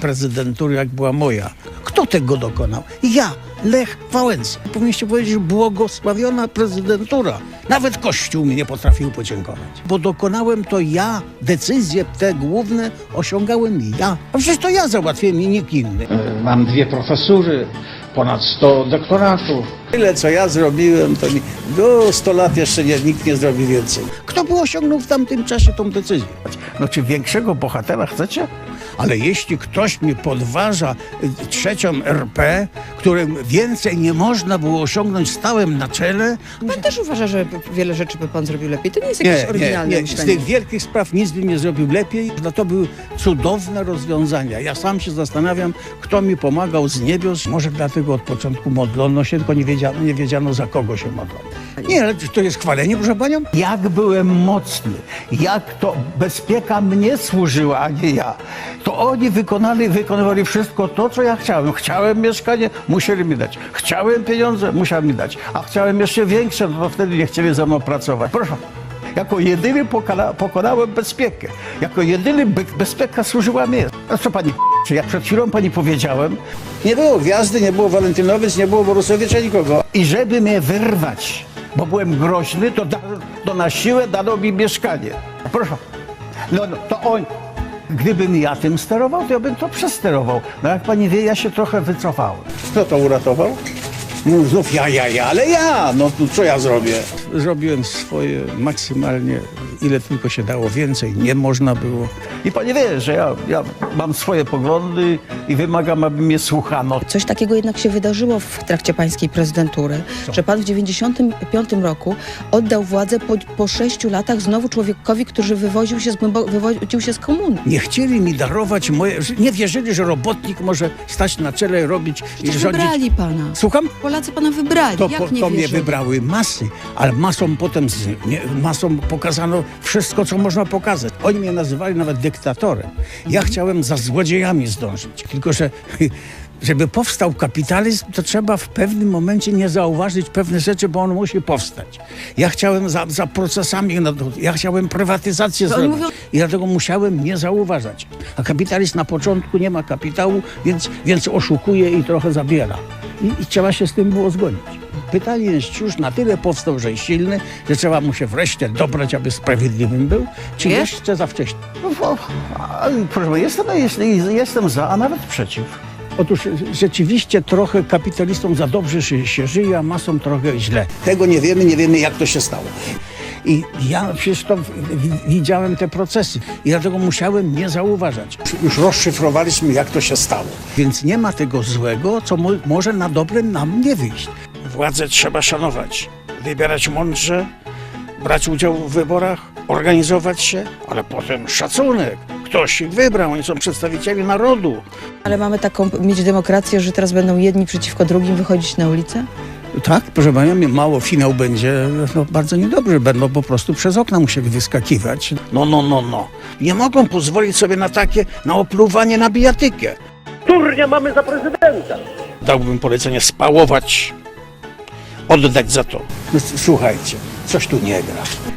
prezydentury, jak była moja. Kto tego dokonał? Ja, Lech Wałęsa. Powinniście powiedzieć, błogosławiona prezydentura. Nawet Kościół mi nie potrafił podziękować. Bo dokonałem to ja, decyzje te główne osiągałem ja. A przecież to ja załatwiłem i nikt inny. Mam dwie profesury, ponad 100 doktoratów. Tyle, co ja zrobiłem, to mi do 100 lat jeszcze nie, nikt nie zrobi więcej. Kto by osiągnął w tamtym czasie tą decyzję? No czy większego bohatera chcecie? Ale jeśli ktoś mi podważa y, trzecią RP, którym więcej nie można było osiągnąć, stałem na czele, Pan też uważa, że wiele rzeczy by pan zrobił lepiej. To nie jest jakieś oryginalne nie. Z myślenie. tych wielkich spraw nic bym nie zrobił lepiej. No to były cudowne rozwiązania. Ja sam się zastanawiam, kto mi pomagał z niebios. Może dlatego od początku modlono się, tylko nie wiedziano, nie wiedziano za kogo się modlą. Nie, ale to jest chwalenie, proszę panią? Jak byłem mocny, jak to bezpieka mnie służyła, a nie ja. To oni wykonali, wykonywali wszystko to, co ja chciałem. Chciałem mieszkanie, musieli mi dać. Chciałem pieniądze, musieli mi dać. A chciałem jeszcze większe, no to wtedy nie chcieli ze mną pracować. Proszę. Jako jedyny pokona, pokonałem bezpiekę. Jako jedyny be, bezpieka służyła mi. A co pani czy jak przed chwilą pani powiedziałem, nie było Gwiazdy, nie było Walentynowic, nie było Borusowicza, nikogo. I żeby mnie wyrwać, bo byłem groźny, to, da, to na siłę dano mi mieszkanie. Proszę. No, no to on. Gdybym ja tym sterował, to ja bym to przesterował. No jak pani wie, ja się trochę wycofałem. Kto to uratował? No znów ja, ja, ja, ale ja, no to co ja zrobię? Zrobiłem swoje maksymalnie, ile tylko się dało, więcej nie można było. I pani wie, że ja, ja mam swoje poglądy i wymagam, aby mnie słuchano. Coś takiego jednak się wydarzyło w trakcie pańskiej prezydentury, że pan w 95 roku oddał władzę po, po sześciu latach znowu człowiekowi, który wywoził się z, głębo- wywodził się z komuny. Nie chcieli mi darować moje, nie wierzyli, że robotnik może stać na czele, robić i Przecież rządzić. wybrali pana. Słucham? Polacy pana wybrali. To, Jak po, nie to mnie wierzyli? wybrały masy, ale masom potem z, nie, masom pokazano wszystko, co można pokazać. Oni mnie nazywali nawet dyktatorem. Ja chciałem za złodziejami zdążyć, tylko że żeby powstał kapitalizm, to trzeba w pewnym momencie nie zauważyć pewne rzeczy, bo on musi powstać. Ja chciałem za, za procesami, no, ja chciałem prywatyzację To zrobić mówią- i dlatego musiałem nie zauważać. A kapitalizm na początku nie ma kapitału, więc, więc oszukuje i trochę zabiera. I, I trzeba się z tym było zgodzić. Pytanie jest już na tyle powstał, że jest silny, że trzeba mu się wreszcie dobrać, aby sprawiedliwym był, czy Nie? jeszcze za wcześnie? No, bo- a, proszę, jestem, jestem, jestem za, a nawet przeciw. Otóż rzeczywiście trochę kapitalistom za dobrze się, się żyje, a masom trochę źle. Tego nie wiemy, nie wiemy jak to się stało. I ja przecież to widziałem te procesy i dlatego musiałem nie zauważać. Już rozszyfrowaliśmy, jak to się stało. Więc nie ma tego złego, co mo może na dobre nam nie wyjść. Władzę trzeba szanować, wybierać mądrze, brać udział w wyborach, organizować się, ale potem szacunek. Ktoś ich wybrał, oni są przedstawicieli narodu. Ale mamy taką mieć demokrację, że teraz będą jedni przeciwko drugim wychodzić na ulicę? Tak, proszę Pana, mało finał będzie no, bardzo niedobrze. Będą po prostu przez okna musieli wyskakiwać. No, no, no, no. Nie mogą pozwolić sobie na takie, na opluwanie na bijatykę. Turnia mamy za prezydenta. Dałbym polecenie spałować, oddać za to. Słuchajcie, coś tu nie gra.